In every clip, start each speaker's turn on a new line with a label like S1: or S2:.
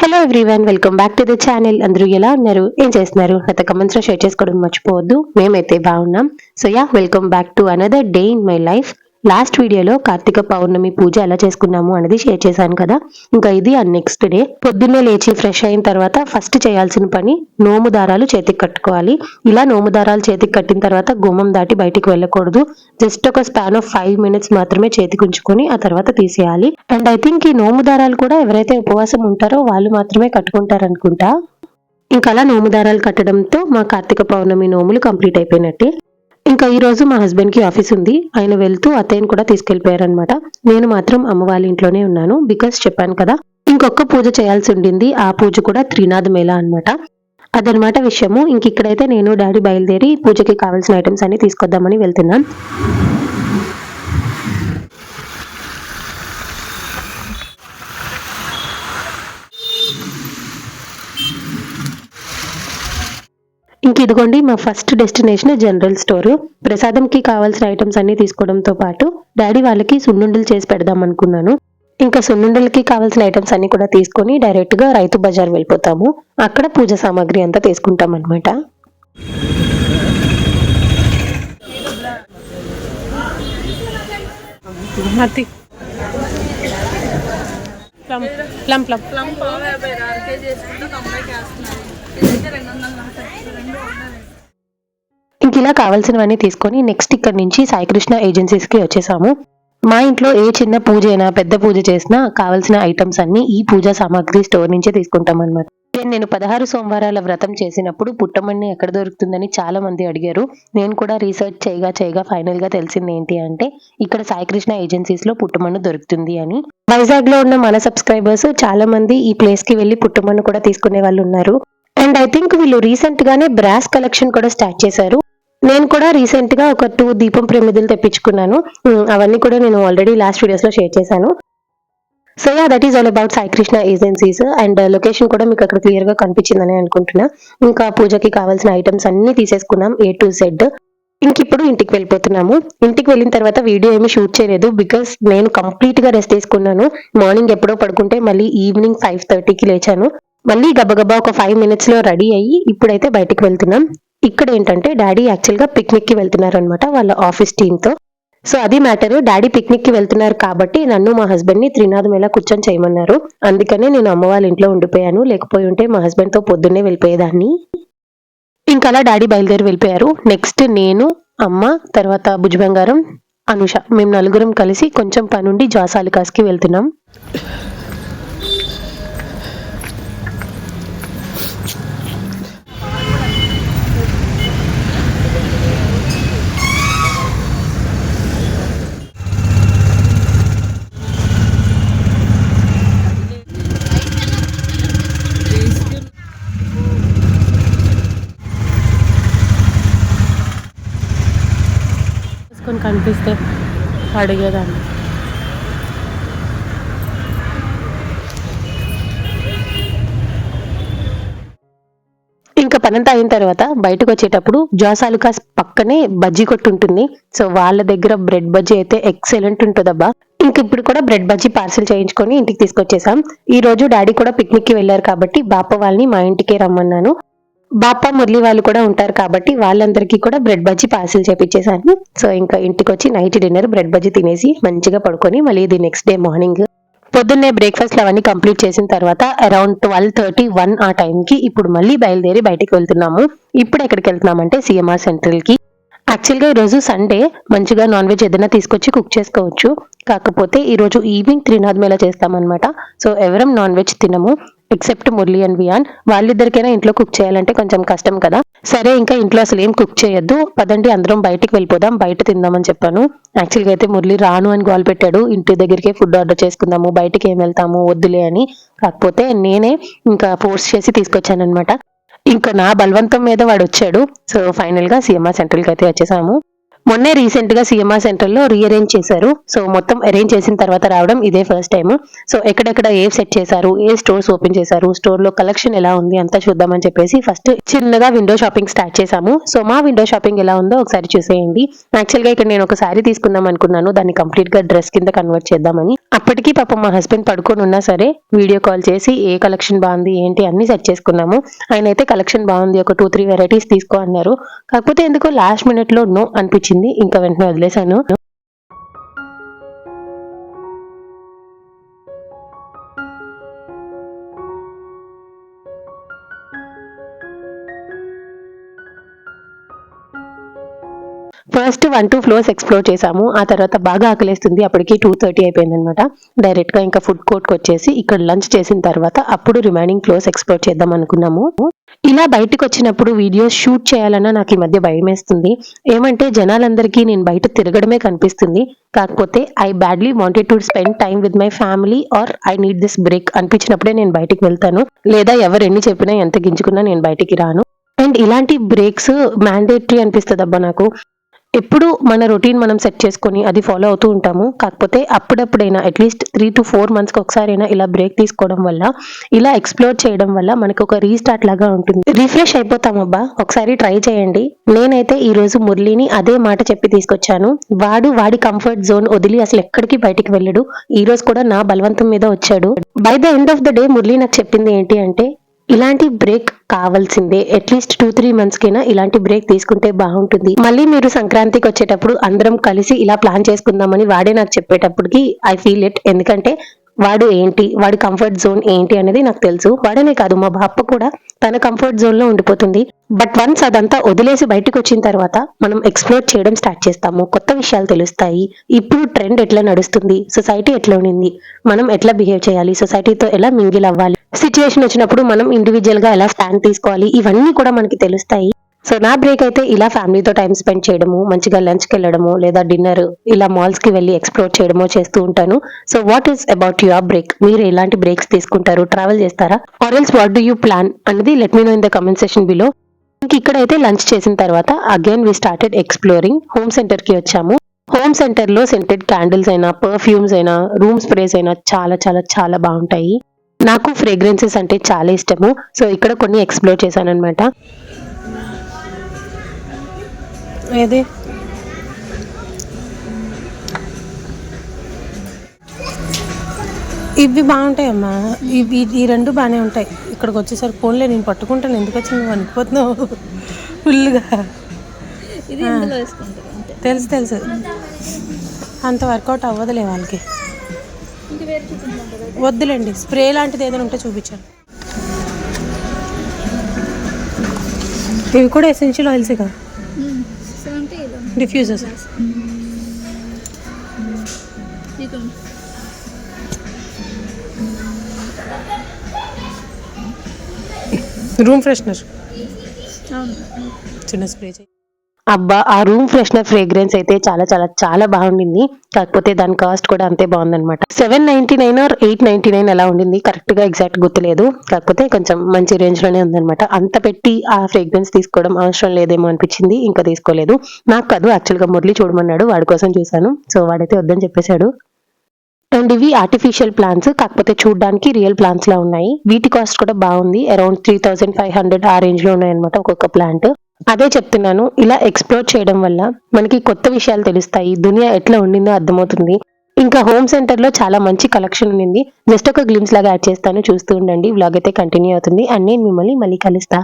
S1: Hello everyone welcome back to the channel అందరూ ఎలా ఉన్నారు? ఏం చేస్తున్నారు? నాతో కమెంట్స్ షేర్ చేసుకోవడం మర్చిపోవద్దు. మేమైతే బాగున్నాం. So yeah welcome back to another day in my life last వీడియోలో కార్తీక పౌర్ణమి పూజ ఎలా చేసుకున్నాము అనేది షేర్ చేశాను కదా. ఇంకా ఇది ఆ నెక్స్ట్ డే పొద్దున్నే లేచి ఫ్రెష్ అయిన తర్వాత ఫస్ట్ చేయాల్సిన పని నోము దారాలు చేతికి కట్టుకోవాలి. ఇలా నోము దారాలు చేతికి కట్టిన తర్వాత గుమ్మం దాటి బయటికి వెళ్ళకూడదు. జస్ట్ ఒక స్పాన్ ఆఫ్ ఫైవ్ మినిట్స్ మాత్రమే చేతికి ఉంచుకొని ఆ తర్వాత తీసేయాలి. అండ్ ఐ థింక్ ఈ నోము దారాలు కూడా ఎవరైతే ఉపవాసం ఉంటారో వాళ్ళు మాత్రమే కట్టుకుంటారు అనుకుంటా ఇంకా అలా నోము దారాలు కట్టడంతో మా కార్తీక పౌర్ణమి నోములు కంప్లీట్ అయిపోయినట్టే. ఇంకా ఈ రోజు మా హస్బెండ్కి ఆఫీస్ ఉంది. ఆయన వెళ్తూ అత్తయ్యని కూడా తీసుకెళ్ళిపోయారనమాట నేను మాత్రం అమ్మ వాళ్ళ ఇంట్లోనే ఉన్నాను. బికాస్ చెప్పాను కదా ఇంకొక పూజ చేయాల్సి ఉండింది. ఆ పూజ కూడా త్రినాథ్ మేళ అన్నమాట. అదనమాట విషయము. ఇంక ఇక్కడైతే నేను డాడీ బయలుదేరి పూజకి కావాల్సిన ఐటమ్స్ అన్ని తీసుకొద్దామని వెళ్తున్నాను. ఇంక ఇదిగోండి మా ఫస్ట్ డెస్టినేషన్ జనరల్ స్టోర్. ప్రసాదంకి కావాల్సిన ఐటమ్స్ అన్ని తీసుకోవడంతో పాటు డాడీ వాళ్ళకి సున్నుండలు చేసి పెడదాం అనుకున్నాను. ఇంకా సున్నుండలకి కావాల్సిన ఐటమ్స్ అన్ని కూడా తీసుకొని డైరెక్ట్గా రైతు బజార్ వెళ్ళిపోతాము. అక్కడ పూజ సామాగ్రి అంతా తీసుకుంటాం అనమాట
S2: మతి ప్లమ్ ప్లమ్ ప్లమ్.
S3: ప్లమ్ పావు యాభై ఆరు కేజీ వేసుకుంటే తొంభైకి వేస్తున్నారు. రెండు వందల
S1: ఇంక ఇలా కావాల్సినవన్నీ తీసుకొని నెక్స్ట్ ఇక్కడ నుంచి సాయికృష్ణ ఏజెన్సీస్కి వచ్చేసాము. మా ఇంట్లో ఏ చిన్న పూజ అయినా పెద్ద పూజ చేసినా కావాల్సిన ఐటమ్స్ అన్ని ఈ పూజా సామాగ్రి స్టోర్ నుంచే తీసుకుంటాం అనమాట నేను పదహారు సోమవారాల వ్రతం చేసినప్పుడు పుట్టమణి ఎక్కడ దొరుకుతుందని చాలా మంది అడిగారు. నేను కూడా రీసెర్చ్ చేయగా చేయగా ఫైనల్గా తెలిసింది ఏంటి అంటే ఇక్కడ సాయికృష్ణ ఏజెన్సీస్లో పుట్టమన్ను దొరుకుతుంది అని. వైజాగ్లో ఉన్న మన సబ్స్క్రైబర్స్ చాలా మంది ఈ ప్లేస్కి వెళ్ళి పుట్టమన్ను కూడా తీసుకునే వాళ్ళు ఉన్నారు. అండ్ ఐ థింక్ వీళ్ళు రీసెంట్ గానే బ్రాస్ కలెక్షన్ కూడా స్టార్ట్ చేశారు. నేను కూడా రీసెంట్గా ఒక టూ దీపం ప్రమిదలు తెప్పించుకున్నాను. అవన్నీ కూడా నేను ఆల్రెడీ లాస్ట్ వీడియోస్లో షేర్ చేశాను. So yeah that is all about Sai Krishna agencies and location కూడా మీకు అక్కడ క్లియర్గా కనిపించిందని అనుకుంటున్నా. ఇంకా పూజకి కావాల్సిన ఐటమ్స్ అన్ని తీసేసుకున్నాం ఏ టు జెడ్ ఇంకిప్పుడు ఇంటికి వెళ్ళిపోతున్నాము. ఇంటికి వెళ్ళిన తర్వాత వీడియో ఏమి షూట్ చేయలేదు బికాస్ నేను కంప్లీట్గా రెస్ట్ తీసుకున్నాను మార్నింగ్ ఎప్పుడో పడుకుంటే మళ్ళీ ఈవినింగ్ ఫైవ్ థర్టీకి లేచాను. మళ్ళీ గబగబా ఒక ఫైవ్ మినిట్స్లో రెడీ అయ్యి ఇప్పుడైతే బయటికి వెళ్తున్నాం. ఇక్కడ ఏంటంటే డాడీ యాక్చువల్గా పిక్నిక్కి వెళ్తున్నారు అనమాట వాళ్ళ ఆఫీస్ టీంతో సో అది మ్యాటర్. డాడీ పిక్నిక్కి వెళ్తున్నారు కాబట్టి నన్ను మా హస్బెండ్ని త్రినాథం త్రినాథ్ కూర్చొని చేయమన్నారు. అందుకనే నేను అమ్మ వాళ్ళ ఇంట్లో ఉండిపోయాను. లేకపోయి ఉంటే మా హస్బెండ్తో పొద్దున్నే వెళ్ళిపోయేదాన్ని. ఇంకా అలా డాడీ బయలుదేరి వెళ్ళిపోయారు. నెక్స్ట్ నేను అమ్మ తర్వాత భుజబంగారం అనుష. మేము నలుగురం కలిసి కొంచెం పనుండి జాసాలికాస్కి వెళ్తున్నాం
S2: తీసుకొని కనిపిస్తే అడిగేదాన్ని.
S1: ఇంకా పనంతా అయిన తర్వాత బయటకు వచ్చేటప్పుడు జోసాలుకాస్ పక్కనే బజ్జీ కొట్టు ఉంటుంది. సో వాళ్ళ దగ్గర బ్రెడ్ బజ్జీ అయితే ఎక్సలెంట్ ఉంటుందబ్బా. ఇంక ఇప్పుడు కూడా బ్రెడ్ బజ్జీ పార్సిల్ చేయించుకొని ఇంటికి తీసుకొచ్చేసాం. ఈ రోజు డాడీ కూడా పిక్నిక్కి వెళ్ళారు కాబట్టి బాప వాళ్ళని మా ఇంటికే రమ్మన్నాను. బాప మురళి వాళ్ళు కూడా ఉంటారు కాబట్టి వాళ్ళందరికీ కూడా బ్రెడ్ బజ్జీ పార్సిల్ చేపించేసాను సో ఇంకా ఇంటికి వచ్చి నైట్ డిన్నర్ బ్రెడ్ బజ్జీ తినేసి మంచిగా పడుకొని మళ్ళీ ఇది నెక్స్ట్ డే మార్నింగ్ పొద్దున్నే బ్రేక్ఫాస్ట్ అవన్నీ కంప్లీట్ చేసిన తర్వాత అరౌండ్ ట్వెల్వ్ థర్టీ వన్ ఆ టైంకి ఇప్పుడు మళ్ళీ బయలుదేరి బయటకు వెళ్తున్నాము. ఇప్పుడు ఎక్కడికి వెళ్తున్నామంటే సిఎంఆర్ సెంట్రల్కి యాక్చువల్గా ఈరోజు సండే మంచిగా నాన్ వెజ్ ఏదైనా తీసుకొచ్చి కుక్ చేసుకోవచ్చు. కాకపోతే ఈరోజు ఈవినింగ్ త్రినాథ్ మేళ చేస్తామన్నమాట. సో ఎవరం నాన్ వెజ్ తినము. ఎక్సెప్ట్ మురళి అండ్ వియాన్ వాళ్ళిద్దరికైనా ఇంట్లో కుక్ చేయాలంటే కొంచెం కష్టం కదా. సరే ఇంకా ఇంట్లో అసలు ఏం కుక్ చేయొద్దు. పదండి అందరం బయటికి వెళ్ళిపోదాం బయట తిందామని చెప్పాను. యాక్చువల్గా అయితే మురళి రాను అని గోల్ పెట్టాడు. ఇంటి దగ్గరికే ఫుడ్ ఆర్డర్ చేసుకుందాము బయటికి ఏం వెళ్తాము వద్దులే అని. కాకపోతే నేనే ఇంకా ఫోర్స్ చేసి తీసుకొచ్చాను అనమాట ఇంకా నా బలవంతం మీద వాడు వచ్చాడు. సో ఫైనల్గా సెంట్రల్కి కి అయితే వచ్చేసాము. మొన్నే రీసెంట్గా సిఎంఆర్ సెంటర్లో రీఅరేంజ్ చేశారు. సో మొత్తం అరేంజ్ చేసిన తర్వాత రావడం ఇదే ఫస్ట్ టైం సో ఎక్కడెక్కడ ఏ సెట్ చేశారు? ఏ స్టోర్స్ ఓపెన్ చేశారు? స్టోర్లో కలెక్షన్ ఎలా ఉంది? అంతా చూద్దామని చెప్పేసి ఫస్ట్ చిన్నగా విండో షాపింగ్ స్టార్ట్ చేశాము. సో మా విండో షాపింగ్ ఎలా ఉందో ఒకసారి చూసేయండి. యాక్చువల్గా ఇక్కడ నేను ఒక సారీ తీసుకుందాం అనుకున్నాను. దాన్ని కంప్లీట్గా డ్రెస్ కింద కన్వర్ట్ చేద్దామని. అప్పటికి పాపం మా హస్బెండ్ పడుకొని ఉన్నా సరే వీడియో కాల్ చేసి ఏ కలెక్షన్ బాగుంది ఏంటి అన్ని సెట్ చేసుకున్నాము. ఆయన అయితే కలెక్షన్ బాగుంది ఒక టూ త్రీ వెరైటీస్ తీసుకో అన్నారు. కాకపోతే ఎందుకో లాస్ట్ మినిట్లో నో అనిపించింది. ఇంకా వెంటనే వదిలేశాను. First one two floors explore చేసాము ఆ తర్వాత బాగా ఆకలేస్తుంది. అప్పటికి టూ థర్టీ అయిపోయింది అనమాట డైరెక్ట్గా ఇంకా ఫుడ్ కోర్ట్ వచ్చేసి ఇక్కడ లంచ్ చేసిన తర్వాత అప్పుడు రిమైనింగ్ ఫ్లోర్స్ ఎక్స్ప్లోర్ చేద్దాం అనుకున్నాము. ఇలా బయటకు వచ్చినప్పుడు వీడియోస్ షూట్ చేయాలన్నా నాకు ఈ మధ్య భయం వేస్తుంది. ఏమంటే జనాలందరికీ నేను బయట తిరగడమే కనిపిస్తుంది. కాకపోతే I badly wanted to spend time with my family or I need this break అనిపించినప్పుడే నేను బయటికి వెళ్తాను. లేదా ఎవరు ఎన్ని చెప్పినా ఎంత గింజుకున్నా నేను బయటికి రాను. అండ్ ఇలాంటి బ్రేక్స్ మ్యాండేటరీ అనిపిస్తుంది అబ్బా నాకు. ఎప్పుడు మన రొటీన్ మనం సెట్ చేసుకొని అది ఫాలో అవుతూ ఉంటాము. కాకపోతే అప్పుడప్పుడైనా at least three to four మంత్స్కి ఒకసారైనా ఇలా బ్రేక్ తీసుకోవడం వల్ల ఇలా ఎక్స్ప్లోర్ చేయడం వల్ల మనకు ఒక రీస్టార్ట్ లాగా ఉంటుంది. రిఫ్రెష్ అయిపోతామబ్బా ఒకసారి ట్రై చేయండి. నేనైతే ఈ రోజు మురళిని అదే మాట చెప్పి తీసుకొచ్చాను. వాడు వాడి కంఫర్ట్ జోన్ వదిలి అసలు ఎక్కడికి బయటికి వెళ్ళడు. ఈ రోజు కూడా నా బలవంతం మీద వచ్చాడు. By the end of the day Murali నాకు చెప్పింది ఏంటి అంటే ఇలాంటి బ్రేక్ కావాల్సిందే. అట్లీస్ట్ టూ త్రీ మంత్స్ కైనా ఇలాంటి బ్రేక్ తీసుకుంటే బాగుంటుంది. మళ్ళీ మీరు సంక్రాంతికి వచ్చేటప్పుడు అందరం కలిసి ఇలా ప్లాన్ చేసుకుందామని వాడే నాకు చెప్పేటప్పటికి ఐ ఫీల్ ఇట్ ఎందుకంటే వాడు ఏంటి? వాడి కంఫర్ట్ జోన్ ఏంటి అనేది నాకు తెలుసు. వాడనే కాదు మా బాప్ప కూడా తన కంఫర్ట్ జోన్లో ఉండిపోతుంది. బట్ వన్స్ అదంతా వదిలేసి బయటకు వచ్చిన తర్వాత మనం ఎక్స్ప్లోర్ చేయడం స్టార్ట్ చేస్తాము. కొత్త విషయాలు తెలుస్తాయి. ఇప్పుడు ట్రెండ్ ఎట్లా నడుస్తుంది? సొసైటీ ఎట్లా ఉండింది? మనం ఎట్లా బిహేవ్ చేయాలి? సొసైటీతో ఎలా మింగిల్ అవ్వాలి? సిచ్యువేషన్ వచ్చినప్పుడు మనం ఇండివిజువల్గా ఎలా స్టాండ్ తీసుకోవాలి? ఇవన్నీ కూడా మనకి తెలుస్తాయి. సో నా బ్రేక్ అయితే ఇలా ఫ్యామిలీతో టైం స్పెండ్ చేయడము మంచిగా లంచ్కి వెళ్ళడము లేదా డిన్నర్ ఇలా మాల్స్కి వెళ్ళి ఎక్స్ప్లోర్ చేయడమో చేస్తూ ఉంటాను. So what is about your break మీరు ఎలాంటి బ్రేక్స్ తీసుకుంటారు? ట్రావెల్ చేస్తారా? Or else what do you plan అనేది let me know in the comment session below ఇంక ఇక్కడైతే లంచ్ చేసిన తర్వాత again we started exploring home సెంటర్కి వచ్చాము. హోమ్ సెంటర్లో సెంటెడ్ క్యాండిల్స్ అయినా పర్ఫ్యూమ్స్ అయినా రూమ్ స్ప్రేస్ అయినా చాలా చాలా చాలా బాగుంటాయి. నాకు ఫ్రేగ్రెన్సెస్ అంటే చాలా ఇష్టము. సో ఇక్కడ కొన్ని ఎక్స్ప్లోర్ చేశాను అనమాట
S2: ఏది? ఇవి బాగుంటాయి అమ్మా ఇవి ఈ రెండు బాగానే ఉంటాయి. ఇక్కడికి వచ్చేసరికి ఫోన్లే నేను పట్టుకుంటాను. ఎందుకు వచ్చి నువ్వు అనుకుపోతున్నావు ఫుల్గా తెలుసు తెలుసు. అంత వర్కౌట్ అవ్వదులే వాళ్ళకి. వద్దులేండి. స్ప్రే లాంటిది ఏదైనా ఉంటే చూపించాను ఇవి కూడా ఎసెన్షియల్ ఆయిల్సే కదా.
S3: సెవెంటీ ఇలా
S2: డిఫ్యూజర్స్
S3: ఇది
S2: రూమ్ ఫ్రెషనర్
S3: అవును
S2: చిన్న స్ప్రే చేయి
S1: అబ్బా ఆ రూమ్ ఫ్రెషనర్ ఫ్రేగ్రెన్స్ అయితే చాలా చాలా చాలా బాగుండింది. కాకపోతే దాని కాస్ట్ కూడా అంతే బాగుందనమాట seven ninety nine or eight ninety nine అలా ఉండింది. కరెక్ట్గా ఎగ్జాక్ట్ గుర్తులేదు. కాకపోతే కొంచెం మంచి రేంజ్లోనే ఉందనమాట అంత పెట్టి ఆ ఫ్రేగ్రెన్స్ తీసుకోవడం అవసరం లేదేమో అనిపించింది. ఇంకా తీసుకోలేదు. నాకు కాదు యాక్చువల్గా మురళి చూడమన్నాడు. వాడి కోసం చూశాను. సో వాడైతే వద్దని చెప్పేశాడు. అండ్ ఇవి ఆర్టిఫిషియల్ ప్లాంట్స్ కాకపోతే చూడడానికి రియల్ ప్లాంట్స్ లా ఉన్నాయి. వీటి కాస్ట్ కూడా బాగుంది. Around three thousand five hundred ఆ రేంజ్లో ఉన్నాయన్నమాట ఒక్కొక్క ప్లాంట్ అదే చెప్తున్నాను ఇలా ఎక్స్ప్లోర్ చేయడం వల్ల మనకి కొత్త విషయాలు తెలుస్తాయి దునియా ఎట్లా ఉండిందో అర్థమవుతుంది. ఇంకా హోమ్ సెంటర్లో చాలా మంచి కలెక్షన్ ఉండింది. జస్ట్ ఒక గ్లిమ్స్ లాగా యాడ్ చేస్తాను చూస్తూ ఉండండి. వ్లాగ్ అయితే కంటిన్యూ అవుతుంది. అండ్ నేను మిమ్మల్ని మళ్ళీ కలుస్తా.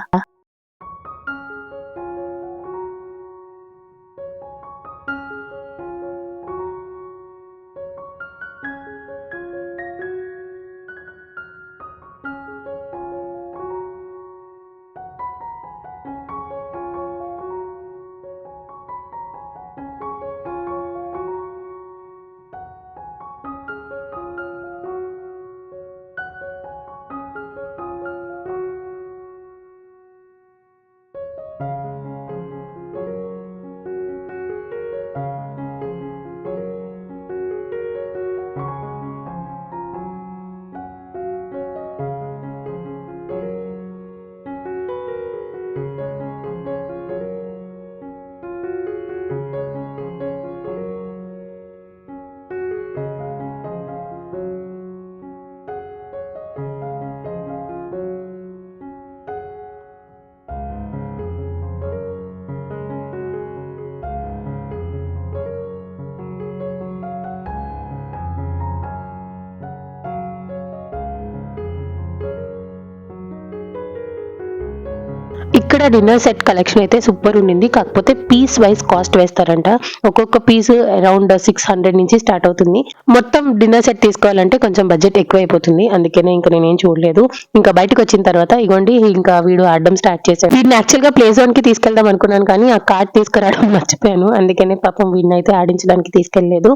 S1: ఇక్కడ డిన్నర్ సెట్ కలెక్షన్ అయితే సూపర్ ఉండింది. కాకపోతే పీస్ వైస్ కాస్ట్ వేస్తారంట. ఒక్కొక్క పీస్ అరౌండ్ సిక్స్ హండ్రెడ్ నుంచి స్టార్ట్ అవుతుంది. మొత్తం డిన్నర్ సెట్ తీసుకోవాలంటే కొంచెం బడ్జెట్ ఎక్కువ అయిపోతుంది అందుకనే ఇంకా నేనేం చూడలేదు. ఇంకా బయటకు వచ్చిన తర్వాత ఇగోండి ఇంకా వీడు ఆడడం స్టార్ట్ చేశాడు. వీడిని యాక్చువల్గా ప్లే జోన్కి తీసుకెళ్దాం అనుకున్నాను కానీ ఆ కార్డ్ తీసుకురావడం మర్చిపోయాను. అందుకనే పాపం వీడిని అయితే ఆడించడానికి తీసుకెళ్ళేదు.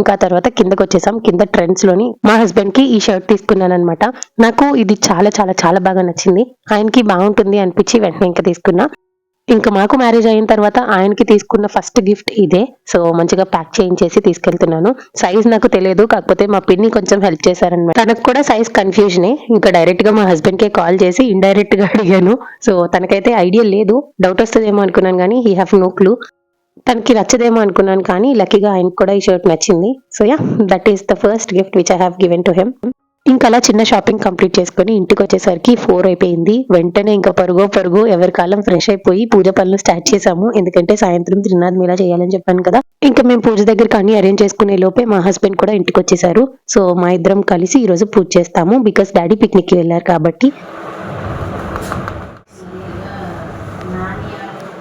S1: ఇంకా తర్వాత కిందకి వచ్చేసాం. కింద ట్రెండ్స్లోని మా హస్బెండ్కి ఈ షర్ట్ తీసుకున్నాను అనమాట నాకు ఇది చాలా చాలా చాలా బాగా నచ్చింది. ఆయనకి బాగుంటుంది అనిపించి వెంటనే ఇంకా తీసుకున్నా. ఇంకా మాకు మ్యారేజ్ అయిన తర్వాత ఆయనకి తీసుకున్న ఫస్ట్ గిఫ్ట్ ఇదే. సో మంచిగా ప్యాక్ చేయించేసి తీసుకెళ్తున్నాను. సైజ్ నాకు తెలియదు కాకపోతే మా పిన్ని కొంచెం హెల్ప్ చేశారనమాట తనకు కూడా సైజ్ కన్ఫ్యూజనే. ఇంకా డైరెక్ట్గా మా హస్బెండ్ కే కాల్ చేసి ఇండైరెక్ట్గా అడిగాను. సో తనకైతే ఐడియా లేదు. డౌట్ వస్తుందేమో అనుకున్నాను కానీ హీ హ్యావ్ నో క్లూ. తనకి నచ్చదేమో అనుకున్నాను కానీ లక్కీగా ఆయనకు కూడా ఈ షర్ట్ నచ్చింది. So yeah that is the first gift which I have given to him ఇంకా అలా చిన్న షాపింగ్ కంప్లీట్ చేసుకుని ఇంటికి వచ్చేసరికి ఫోర్ అయిపోయింది. వెంటనే ఇంకా పరుగో పరుగు ఎవరి కాలం ఫ్రెష్ అయిపోయి పూజ పనులు స్టార్ట్ చేసాము ఎందుకంటే సాయంత్రం త్రినాథ్ ఇలా చేయాలని చెప్పాను కదా. ఇంకా మేము పూజ దగ్గరకి అన్ని అరేంజ్ చేసుకునే లోపే మా హస్బెండ్ కూడా ఇంటికి వచ్చేసారు. సో మా ఇద్దరం కలిసి ఈ రోజు పూజ చేస్తాము. బికాస్ డాడీ పిక్నిక్కి వెళ్ళారు కాబట్టి.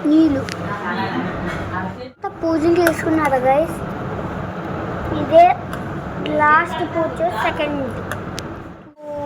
S4: నీళ్ళు. పూజలు గైస్ ఇదే లాస్ట్ పూజ సెకండ్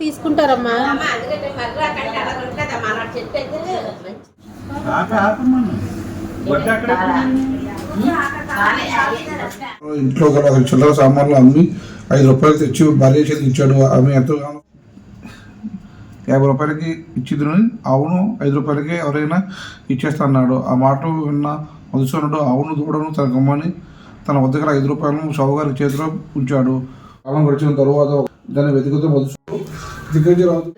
S2: తీసుకుంటారమ్మా.
S5: ఇంట్లో గల చిల్లర సామాన్లు అమ్మి ఐదు రూపాయలు తెచ్చి భార్య చేతి ఇచ్చాడు. ఆమె ఎంతగానో యాభై రూపాయలకి ఇచ్చిద్దును. అవును ఐదు రూపాయలకి ఎవరైనా ఇచ్చేస్తాడు ఆ మాట విన్న మధుసూనుడు అవును దూడను తన గమ్మని తన వద్ద గల ఐదు రూపాయలను షావుగారి చేతిలో ఉంచాడు. కాలం గడిచిన తరువాత దాన్ని వెతుకుతూ రాజు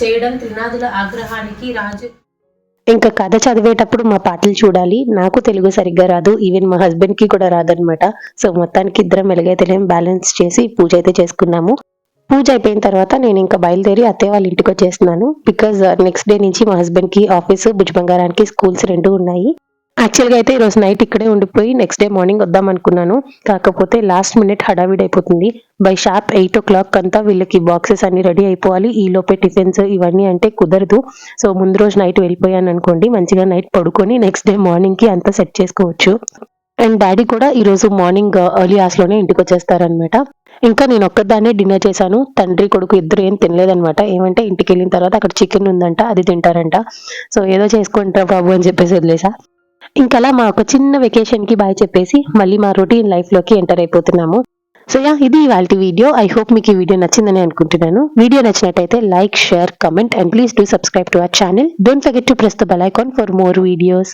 S2: చేయడం త్రినాథుల ఆగ్రహానికి రాజు
S1: ఇంకా కథ చదివేటప్పుడు మా పాటలు చూడాలి. నాకు తెలుగు సరిగ్గా రాదు. ఈవెన్ మా హస్బెండ్కి కూడా రాదనమాట సో మొత్తానికి ఇద్దరం ఎలాగైతేనేం బ్యాలెన్స్ చేసి పూజ అయితే చేసుకున్నాము. పూజ అయిపోయిన తర్వాత నేను ఇంకా బయలుదేరి అత్తయ్య వాళ్ళ ఇంటికి వచ్చేస్తున్నాను. బికాజ్ నెక్స్ట్ డే నుంచి మా హస్బెండ్కి ఆఫీస్ భుజ్ బంగారానికి స్కూల్స్ రెండు ఉన్నాయి. యాక్చువల్గా అయితే ఈరోజు నైట్ ఇక్కడే ఉండిపోయి నెక్స్ట్ డే మార్నింగ్ వద్దాం అనుకున్నాను. కాకపోతే లాస్ట్ మినిట్ హడావిడి అయిపోతుంది. By sharp eight o'clock అంతా వీళ్ళకి బాక్సెస్ అన్ని రెడీ అయిపోవాలి. ఈ లోపే టిఫిన్స్ ఇవన్నీ అంటే కుదరదు. సో ముందు రోజు నైట్ వెళ్ళిపోయాను అనుకోండి. మంచిగా నైట్ పడుకొని నెక్స్ట్ డే మార్నింగ్కి అంతా సెట్ చేసుకోవచ్చు. అండ్ డాడీ కూడా ఈరోజు మార్నింగ్ ఎర్లీ హాస్లోనే లోనే ఇంటికి వచ్చేస్తారనమాట ఇంకా నేను ఒక్కదాన్నే డిన్నర్ చేశాను. తండ్రి కొడుకు ఇద్దరు ఏం తినలేదనమాట ఏమంటే ఇంటికి వెళ్ళిన తర్వాత అక్కడ చికెన్ ఉందంట అది తింటారంట. సో ఏదో చేసుకుంటారా బాబు అని చెప్పేసి వదిలేసా. ఇంకలా అలా మా ఒక చిన్న వెకేషన్కి బాయ్ చెప్పేసి మళ్ళీ మా రొటీన్ లైఫ్లోకి ఎంటర్ అయిపోతున్నాము. సో యా ఇది ఇవాళ వీడియో ఐ హోప్ మీకు ఈ వీడియో నచ్చిందని అనుకుంటున్నాను. వీడియో నచ్చినట్టయితే like share comment and please do subscribe to our channel don't forget to press the bell icon for more videos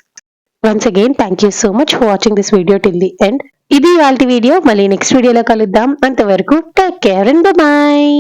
S1: once again thank you so much for watching this video till the end ఇది ఇవాళ video మళ్ళీ next వీడియోలో కలుద్దాం. అంతవరకు take care and bye